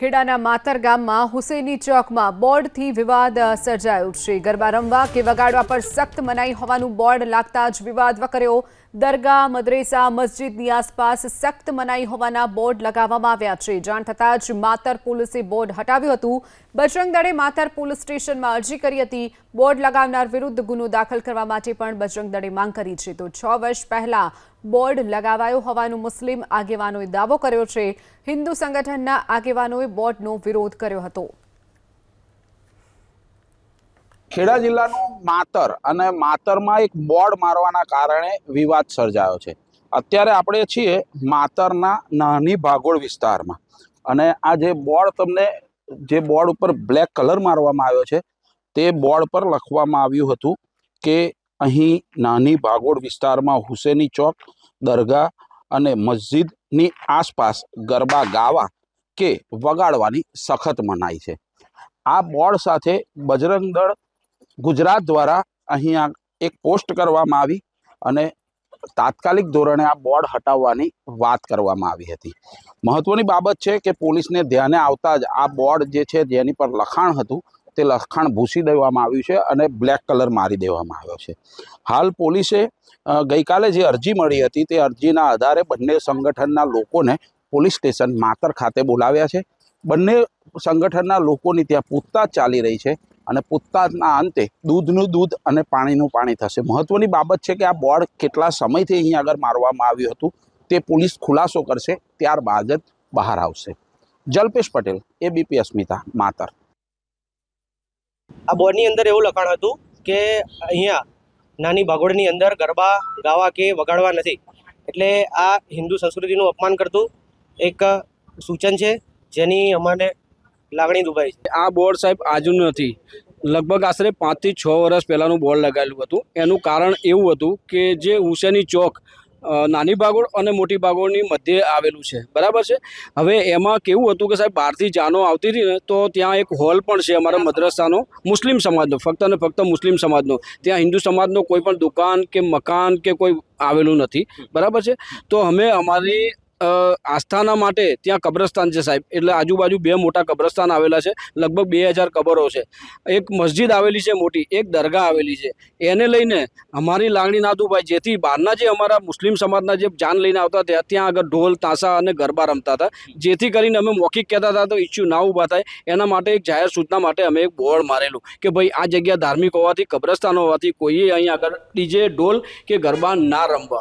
ખેડાના માતર ગામમાં હુસેની ચોકમાં બોર્ડથી વિવાદ સર્જાયો છે. ગરબા રમવા કે વગાડવા પર સખ્ત મનાઈ હોવાનું બોર્ડ લાગતા જ વિવાદ વકર્યો. દરગાહ, મદ્રેસા, મસ્જિદની આસપાસ સખ્ત મનાઈ હોવાના બોર્ડ લગાવવામાં આવ્યા છે. જાણ થતાં જ માતર પોલીસે બોર્ડ હટાવ્યું હતું. બજરંગ દળે માતર પોલીસ સ્ટેશનમાં અરજી કરી હતી. બોર્ડ લગાવનાર વિરુદ્ધ ગુનો દાખલ કરવા માટે પણ બજરંગ દળે માંગ કરી છે. તો છ વર્ષ પહેલા બોર્ડ લગાવાયો હોવાનું મુસ્લિમ આગેવાનોએ દાવો કર્યો છે. હિન્દુ સંગઠનના આગેવાનોએ બોર્ડનો વિરોધ કર્યો હતો. ખેડા જિલ્લાનું માતર અને માતરમાં એક બોર્ડ મારવાના કારણે વિવાદ સર્જાયો છે. અત્યારે આપણે છીએ માતરના નાની ભાગોળ વિસ્તારમાં. અને આ જે બોર્ડ તમને, જે બોર્ડ ઉપર બ્લેક કલર મારવામાં આવ્યો છે, તે બોર્ડ પર લખવામાં આવ્યું હતું કે અહીં નાની ભાગોળ વિસ્તારમાં હુસેની ચોક, દરગાહ અને મસ્જિદની આસપાસ ગરબા ગાવા કે વગાડવાની સખત મનાઈ છે. આ બોર્ડ સાથે બજરંગ દળ ગુજરાત દ્વારા અહીંયા એક પોસ્ટ કરવામાં આવી અને તાત્કાલિક ધોરણે આ બોર્ડ હટાવવાની વાત કરવામાં આવી હતી. મહત્વની બાબત છે કે પોલીસને ધ્યાને આવતા જ આ બોર્ડ જે છે જેની પર લખાણ હતું તે લખાણ ભૂસી દેવામાં આવ્યું છે અને બ્લેક કલર મારી દેવામાં આવ્યો છે. હાલ પોલીસે ગઈકાલે જે અરજી મળી હતી તે અરજીના આધારે બંને સંગઠનના લોકોને પોલીસ સ્ટેશન માતર ખાતે બોલાવ્યા છે. બંને સંગઠનના લોકોની ત્યાં પૂછતાછ ચાલી રહી છે અને પૂછતાછના અંતે દૂધનું દૂધ અને પાણીનું પાણી થશે. મહત્વની બાબત છે કે આ બોર્ડ કેટલા સમયથી અહીં આગળ મારવામાં આવ્યું હતું તે પોલીસ ખુલાસો કરશે, ત્યારબાદ જ બહાર આવશે. જલ્પેશ પટેલ એબીપી અસ્મિતા, માતર. આ બોર્ડની અંદર એવું લખાણ હતું કે અહીંયા નાની ભાગોળની અંદર ગરબા, ગાવા કે વગાડવા નથી. એટલે આ હિન્દુ સંસ્કૃતિનું અપમાન કરતું એક સૂચન છે, જેની અમારે લાગણી દુભાઈ છે. આ બોર્ડ સાહેબ આજનું નથી. લગભગ આશરે પાંચથી છ વર્ષ પહેલાંનું બોર્ડ લગાવેલું હતું. એનું કારણ એવું હતું કે જે હુસેની ચોક નાની ભાગોળ અને મોટી ભાગોળની મધ્યે આવેલું છે. બરાબર છે? હવે એમાં કેવું હતું કે સાહેબ બહારથી જાનો આવતી હતી ને, તો ત્યાં એક હોલ પણ છે અમારા મદ્રસાનો, મુસ્લિમ સમાજનો, ફક્ત અને ફક્ત મુસ્લિમ સમાજનો. ત્યાં હિન્દુ સમાજનો કોઈ પણ દુકાન કે મકાન કે કોઈ આવેલું નથી. બરાબર છે? તો અમે અમારી આસ્થાના માટે ત્યાં કબ્રસ્તાન છે સાહેબ. એટલે આજુબાજુ બે મોટા કબ્રસ્તાન આવેલા છે. લગભગ બે હજાર કબરો છે. એક મસ્જિદ આવેલી છે મોટી, એક દરગાહ આવેલી છે. એને લઈને અમારી લાગણી ના દુભાઈ જેથી બહારના જે અમારા મુસ્લિમ સમાજના જે જાન લઈને આવતા હતા, ત્યાં આગળ ઢોલ, તાસા અને ગરબા રમતા હતા. જેથી કરીને અમે મૌખિક કહેતા હતા, તો ઇસ્યુ ના ઊભા થાય. એના માટે એક જાહેર સૂચના માટે અમે એક બોર્ડ મારેલું કે ભાઈ, આ જગ્યા ધાર્મિક હોવાથી, કબ્રસ્તાન હોવાથી, કોઈએ અહીં આગળ ડીજે, ઢોલ કે ગરબા ના રમવા.